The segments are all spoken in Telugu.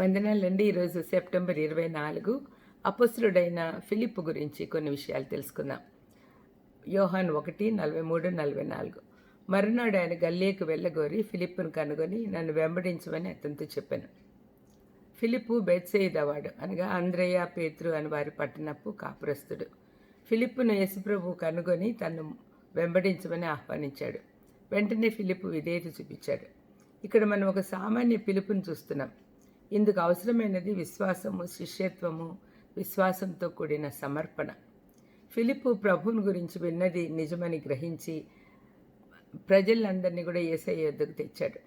వందనాలండి. ఈరోజు సెప్టెంబర్ ఇరవై నాలుగు. అపసురుడైన ఫిలిప్ గురించి కొన్ని విషయాలు తెలుసుకుందాం. యోహాన్ ఒకటి నలభై మూడు నలభై నాలుగు. మరునాడు ఆయన గల్లీకి వెళ్ళగోరి ఫిలిప్ను కనుగొని నన్ను వెంబడించమని అతనితో చెప్పాను. ఫిలిప్పు బెత్సేయిదవాడు అనగా ఆంధ్రయ్య పేతురు అని వారి పట్టణపు కాపురస్తుడు. ఫిలిప్పును యేసుప్రభు కనుగొని తను వెంబడించమని ఆహ్వానించాడు. వెంటనే ఫిలిప్ విధేయత చూపించాడు. ఇక్కడ మనం ఒక సామాన్య పిలుపుని చూస్తున్నాం. ఇందుకు అవసరమైనది విశ్వాసము శిష్యత్వము విశ్వాసంతో కూడిన సమర్పణ. ఫిలిప్పు ప్రభువుని గురించి విన్నది నిజమని గ్రహించి ప్రజలందరినీ కూడా ఏసయ్య యొద్దకు తెచ్చాడు.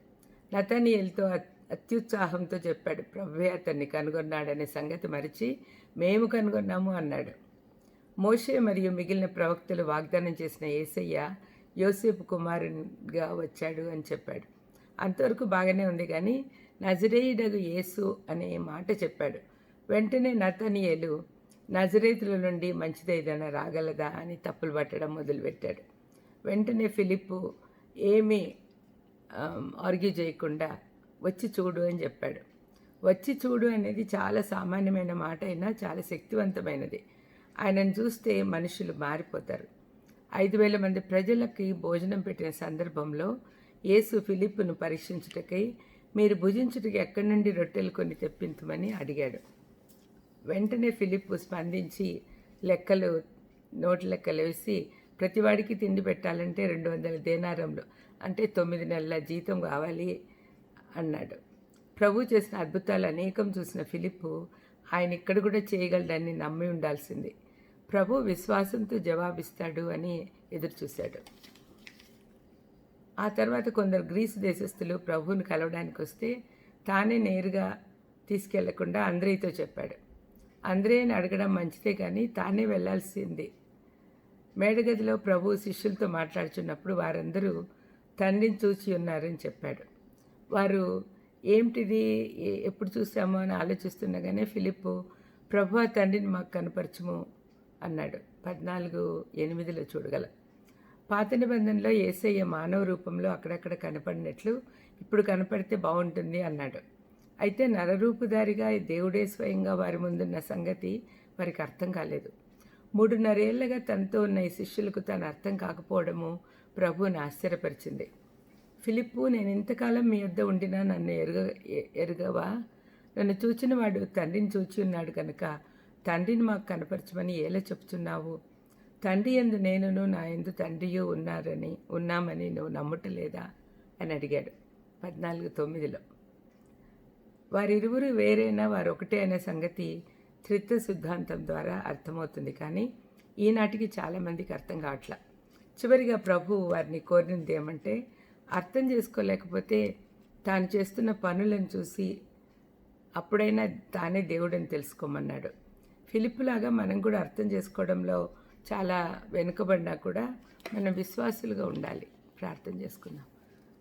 నతనీయులతో అత్యుత్సాహంతో చెప్పాడు ప్రభువే అతన్ని కనుగొన్నాడనే సంగతి మరిచి మేము కనుగొన్నాము అన్నాడు. మోషే మరియు మిగిలిన ప్రవక్తలు వాగ్దానం చేసిన ఏసయ్య యోసేపు కుమారునిగా వచ్చాడు అని చెప్పాడు. అంతవరకు బాగానే ఉంది కానీ నజరేయుడగు యేసు అనే మాట చెప్పాడు. వెంటనే నతనియలు నజరేతుల నుండి మంచిదేదైనా రాగలదా అని తప్పులు పట్టడం మొదలుపెట్టాడు. వెంటనే ఫిలిప్పు ఏమీ ఆర్గ్యూ చేయకుండా వచ్చి చూడు అని చెప్పాడు. వచ్చి చూడు అనేది చాలా సామాన్యమైన మాట అయినా చాలా శక్తివంతమైనది. ఆయనను చూస్తే మనుషులు మారిపోతారు. ఐదు వేల మంది ప్రజలకి భోజనం పెట్టిన సందర్భంలో యేసు ఫిలిప్పును పరీక్షించుటకై మీరు భుజించుటకి ఎక్కడి నుండి రొట్టెలు కొన్ని తెప్పించమని అడిగాడు. వెంటనే ఫిలిప్ స్పందించి లెక్కలు నోటు లెక్కలు వేసి ప్రతివాడికి తిండి పెట్టాలంటే రెండు వందల దేనారంలో అంటే తొమ్మిది నెలల జీతం కావాలి అన్నాడు. ప్రభు చేసిన అద్భుతాలు అనేకం చూసిన ఫిలిప్పు ఆయన ఇక్కడ కూడా చేయగలడని నమ్మి ఉండాల్సింది. ప్రభు విశ్వాసంతో జవాబిస్తాడు అని ఎదురు చూశాడు ఆ తర్వాత కొందరు గ్రీసు దేశస్థులు ప్రభువుని కలవడానికి వస్తే తానే నేరుగా తీసుకెళ్ళకుండా అంద్రేయతో చెప్పాడు. అంద్రేయని అడగడం మంచిదే కానీ తానే వెళ్ళాల్సింది మేడగదిలో ప్రభు శిష్యులతో మాట్లాడుచున్నప్పుడు వారందరూ తండ్రిని చూసి ఉన్నారని చెప్పాడు. వారు ఏమిటిది? ఎప్పుడు చూసామో అని ఆలోచిస్తుండగానే ఫిలిప్పు ప్రభు తండ్రిని మాకు కనపరచము అన్నాడు. పద్నాలుగు ఎనిమిదిలో చూడగలం. పాత నిబంధనలో ఏసయ్య మానవ రూపంలో అక్కడక్కడ కనపడినట్లు ఇప్పుడు కనపడితే బాగుంటుంది అన్నాడు. అయితే నరరూపుదారిగా దేవుడే స్వయంగా వారి ముందున్న సంగతి వారికి అర్థం కాలేదు. మూడున్నరేళ్ళుగా తనతో ఉన్న ఈ శిష్యులకు తను అర్థం కాకపోవడము ప్రభువుని ఆశ్చర్యపరిచింది. ఫిలిప్పు నేను ఇంతకాలం మీ వద్ద ఉండినా నన్ను ఎరుగ ఎరుగవా? నన్ను చూచిన వాడు తండ్రిని చూచి ఉన్నాడు కనుక తండ్రిని మాకు కనపరచమని ఎలా చెప్తున్నావు? తండ్రి ఎందు నేనును నా ఎందు తండ్రియు ఉన్నారని ఉన్నామని నువ్వు నమ్ముటలేదా? అని అడిగాడు పద్నాలుగు తొమ్మిదిలో. వారిరువురు వేరైనా వారు ఒకటే అనే సంగతి త్రిత్వ సిద్ధాంతం ద్వారా అర్థమవుతుంది కానీ ఈనాటికి చాలామందికి అర్థం కావట్లా. చివరిగా ప్రభు వారిని కోరినది ఏమంటే అర్థం చేసుకోలేకపోతే తాను చేస్తున్న పనులను చూసి అప్పుడైనా తానే దేవుడని తెలుసుకోమన్నాడు. ఫిలిప్పులాగా మనం కూడా అర్థం చేసుకోవడంలో చాలా వెనుకబడినా కూడా మనం విశ్వాసులుగా ఉండాలి. ప్రార్థన చేసుకుందాం.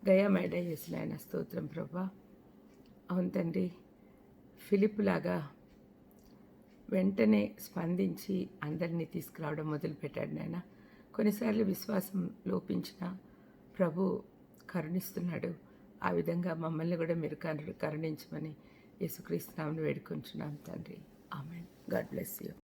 దయా మేడ చేసిన ఆయన స్తోత్రం ప్రభా. అవును తండ్రి ఫిలిప్లాగా వెంటనే స్పందించి అందరినీ తీసుకురావడం మొదలుపెట్టాడు నాయన. కొన్నిసార్లు విశ్వాసం లోపించిన ప్రభు కరుణిస్తున్నాడు. ఆ విధంగా మమ్మల్ని కూడా మీరు కరుణించమని యేసుక్రీస్తునామని వేడుకుంటున్నాం తండ్రి. ఆమె గాడ్ బ్లెస్ యూ.